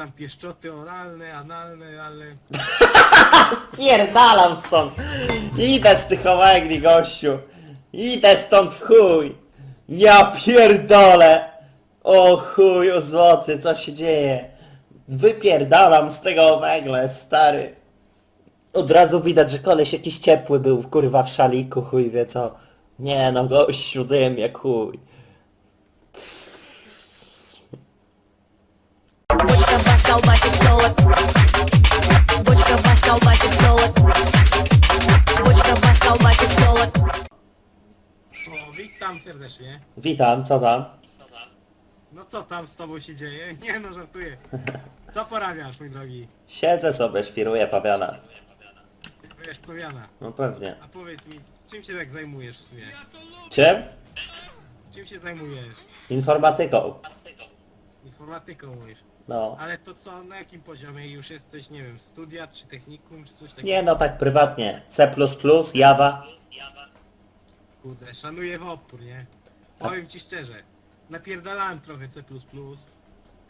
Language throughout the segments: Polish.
tam pieszczoty oralne, analne, ale... Spierdalam stąd! Idę z tych omegli, gościu! Idę stąd w chuj! Ja pierdolę! O chuju złoty, co się dzieje? Wypierdalam z tego omegle, stary! Od razu widać, że koleś jakiś ciepły był, kurwa, w szaliku, chuj wie co. Nie no, gościu, dym jak chuj. колбасит солод. Бочка бас, колбасит солод. Bочка бас, колбасит солод. O, witam serdecznie. Witam, co tam? No co tam z tobą się dzieje? Nie no, żartuję. Co porabiasz, mój drogi? Siedzę sobie, świruję pawiana. Wiesz, powiana. No pewnie. A powiedz mi, czym się tak zajmujesz w sumie? Czym? Czym się zajmujesz? Informatyką. Informatyką mówisz. No. Ale to co, na jakim poziomie już jesteś, nie wiem, studia, czy technikum, czy coś takiego? Nie no, tak prywatnie. C++, Java. Kurde, szanuję w opór, nie? Powiem ci szczerze, napierdalałem trochę C++,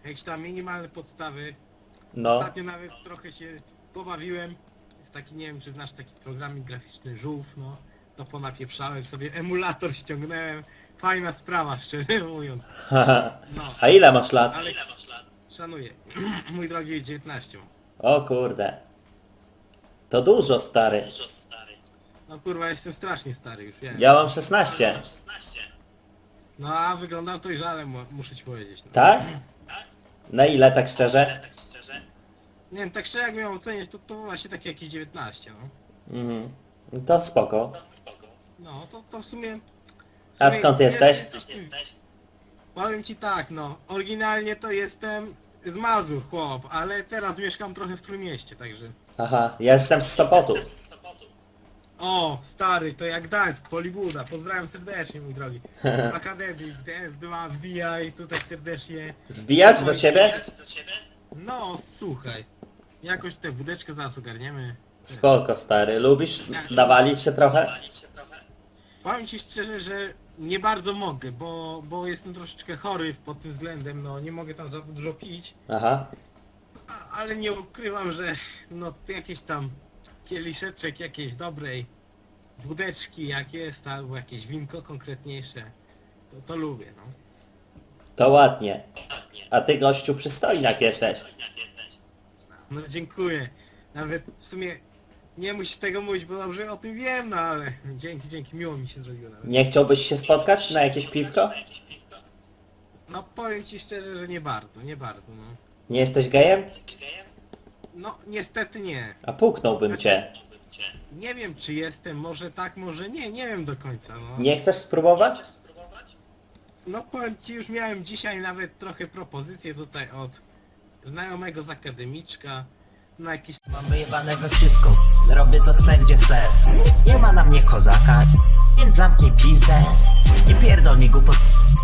jakieś tam minimalne podstawy. No. Ostatnio nawet trochę się pobawiłem w taki, nie wiem czy znasz taki programik graficzny żółw, no. To ponapieprzałem sobie, emulator ściągnąłem. Fajna sprawa, szczerze mówiąc. No, A ile masz lat? ale szanuję. Mój drogi 19. O kurde. To dużo, stary. No kurwa, jestem strasznie stary już, wiem. Ja mam 16. No a wyglądam to i żalem, mu- muszę ci powiedzieć. No. Tak? Na ile, tak szczerze? Nie wiem, tak szczerze jak miałem oceniać, to, to właśnie takie jakieś 19, no. Mhm. To spoko. No, to, to w sumie... w A skąd jesteś? Powiem ci tak, no, oryginalnie to jestem z Mazur, chłop, ale teraz mieszkam trochę w Trójmieście, także... Aha, ja jestem z Sopotu. O, stary, to jak Gdańsk, Polibuda, pozdrawiam serdecznie, mój drogi. Akademik, DS2, wbijaj, tutaj serdecznie. Wbijać do ciebie? No, słuchaj, jakoś tę wódeczkę zaraz ogarniemy. Spoko, stary. Lubisz nawalić się trochę? Powiem ci szczerze, że nie bardzo mogę, bo, bo jestem troszeczkę chory pod tym względem, no nie mogę tam za dużo pić, Aha. a, ale nie ukrywam, że no jakieś tam kieliszeczek jakiejś dobrej wódeczki jak jest, albo jakieś winko konkretniejsze, to, to lubię, no. To ładnie. A ty gościu przystojniak jesteś. No dziękuję. Nawet w sumie nie musisz tego mówić, bo dobrze o tym wiem, no ale dzięki, dzięki, miło mi się zrobiło nawet. Nie chciałbyś się spotkać na jakieś piwko? No powiem ci szczerze, że nie bardzo, nie bardzo, no. Nie jesteś gejem? No niestety nie. A puknąłbym cię. Nie wiem czy jestem, może tak, może nie, nie wiem do końca, no. Nie chcesz spróbować? No powiem ci, już miałem dzisiaj nawet trochę propozycję tutaj od znajomego z akademiczka na jakiś... Mam wyjebane we wszystko, robię co chcę, gdzie chcę. Nie ma na mnie kozaka, więc zamknij pizdę. Nie pierdol mi głupot,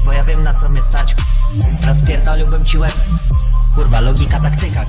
bo ja wiem na co mnie stać. Rozpierdoliłbym ci łeb. Kurwa, logika, taktyka